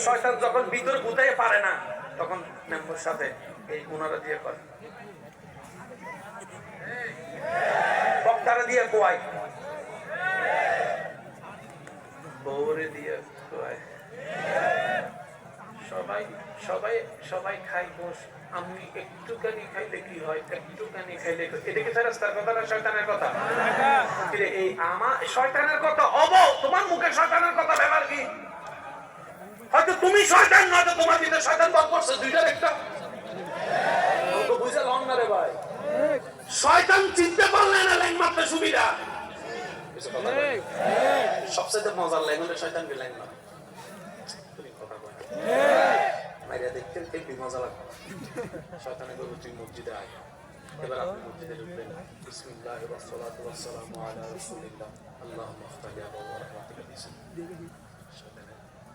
শয়তান যখন ভিতরে গুতাইতে পারে না তখন মেম্বর সাথে এই ওনারা দিয়ে করে। বক্তারা দিয়ে কোয়ায়? বৌরে দিয়ে কোয়ায়? সবাই সবাই সবাই খাই বস। আমি একটুখানি খাইলে কি হয়? একটুখানি খাইলে কি- এটা কি ফেরেস্তার কথা না শয়তানের কথা? এই আমার শয়তানের কথা অব তোমার মুখে শয়তানের কথা ব্যাপার কি? হয়তো তুমি শয়তান, নয়তো তোমার ভিতরে শয়তান বল করছে, দুইটার একটা। তো বুঝে লন না রে ভাই। শয়তান চিনতে পারলে না লাইন মারতে সুবিধা। না। সবচেয়ে মজার লাইন হলে শয়তানকে লাইন মারে। না। মাইরা দেখতে দেখবি মজা লাগবে শয়তানে তুই মসজিদে আয়। এবার আপনি মসজিদে ঢুকবেন। বিসমিল্লাহ আলা রাসূলিল্লাহ। আল্লাহুম্মা শয়তানে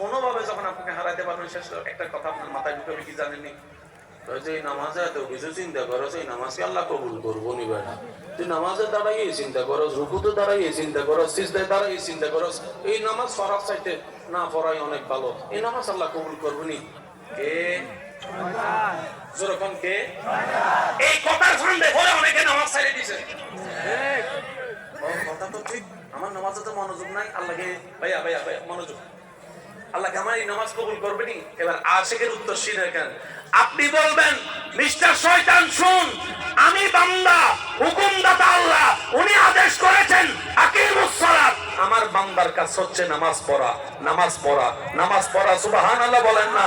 কোনোভাবে যখন আপনাকে হারাতে পারবেন শেষ একটা কথা আপনার মাথায় ঢুকে কি জানেননি ওই যে এই নামাজে এত কিছু চিন্তা করো সেই নামাজকে আল্লাহ কবুল করব নি বেটা তুই নামাজে চিন্তা করো রুকুতে চিন্তা করো সিজদায় চিন্তা করো। এই নামাজ ফরাক চাইতে না পড়াই অনেক ভালো। এই নামাজ আল্লাহ কবুল করব নি? কে? যেরকম কে? এই কথার সন্দেহ করে অনেকে নামাজ ছাড়ে দিছে। কথা তো ঠিক। আমার নামাজে তো মনোযোগ নাই। আল্লাহকে ভাইয়া ভাইয়া ভাইয়া মনোযোগ। আল্লাহকে আমার এই নামাজ কবুল করবে নি এবার আশেকের উত্তর শিরে কেন? আপনি বলবেন, মিস্টার শয়তান শুন আমি বান্দা, হুকুমদাতা আল্লাহ, উনি আদেশ করেছেন, আকিমুস সালাত। আমার বান্দার কাজ হচ্ছে নামাজ পড়া নামাজ পড়া নামাজ পড়া, সুবহানাল্লাহ বলেন না।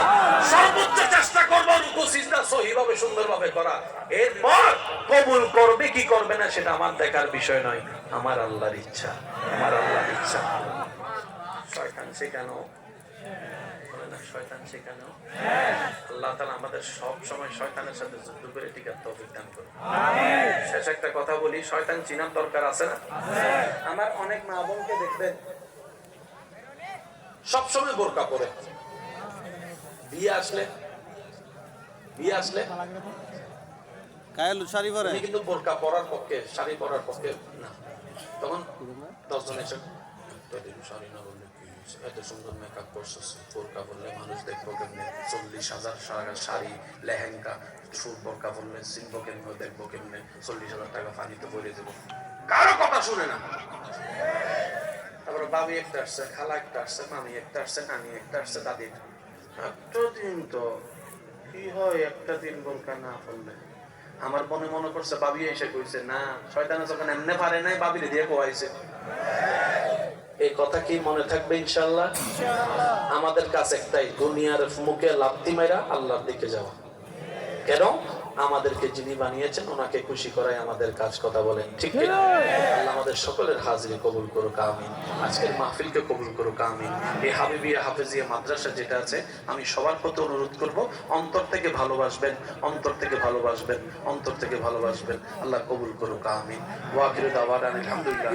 সর্বোচ্চ চেষ্টা করব রুকু, সিজদা সহিভাবে, সুন্দরভাবে করা। এরপর কবুল করবে, কি করবে না, সেটা আমার দেখার বিষয় নয়। আমার আল্লাহর ইচ্ছা, আমার আল্লাহর ইচ্ছা। শয়তান শেখানো বলে না শয়তান শেখানো আল্লাহ তাআলা আমাদের সব সময় শয়তানের সাথে যুদ্ধ করে টিকার তৌফিক দান করুন। শেষ একটা কথা বলি শয়তান চিনার দরকার আছে না? আমার অনেক মা বোনকে দেখবেন সব বোরকা পরে। বিয়ে আসলে বিয়ে আসলে কায়াল শাড়ি পরে? কিন্তু বোরকা পরার পক্ষে শাড়ি পরার পক্ষে না। তখন দশজন এসে "তোদের শাড়ি না বললে কি? এত সুন্দর মেকআপ করছিস বোরকা বললে মানুষ দেখব কেমনে চল্লিশ হাজার টাকা শাড়ি লেহেঙ্গা সুর বোরকা বললে চিনবো কেমনে দেখব কেমনে চল্লিশ হাজার টাকা পানিতে পরে দেবো কারও কথা শুনে না তারপরে বাবি একটা আসছে খালা একটা আসছে মামি একটা আসছে নানি একটা আসছে দাদি একটা দিন তো কি হয় একটা দিন বোরকা না পড়লে আমার মনে মনে করছে, বাবি এসে কইছে, না, শয়তানে যখন এমনে পারে নাই, বাবিরে দিয়ে কোয়াইছে কথা কি মনে থাকবে ইনশাল্লাহ আমাদের কাছে একটাই দুনিয়ার মুখে লাপ্তি মাইরা আল্লাহর দিকে যাওয়া। কেন? আমাদেরকে যিনি বানিয়েছেন ওনাকে খুশি করাই আমাদের কাজ কথা বলেন ঠিক আল্লাহ আমাদের সকলের হাজিরি কবুল করুক আমিন। আজকের মাহফিলকে কবুল করুক আমিন। এই হাবিবিয়া হাফেজিয়া মাদ্রাসা যেটা আছে আমি সবার প্রতি অনুরোধ করব অন্তর থেকে ভালোবাসবেন অন্তর থেকে ভালোবাসবেন অন্তর থেকে ভালোবাসবেন। আল্লাহ কবুল করুক আমিন। ওয়াকিরু দাওয়ান আলহামদুলিল্লাহ।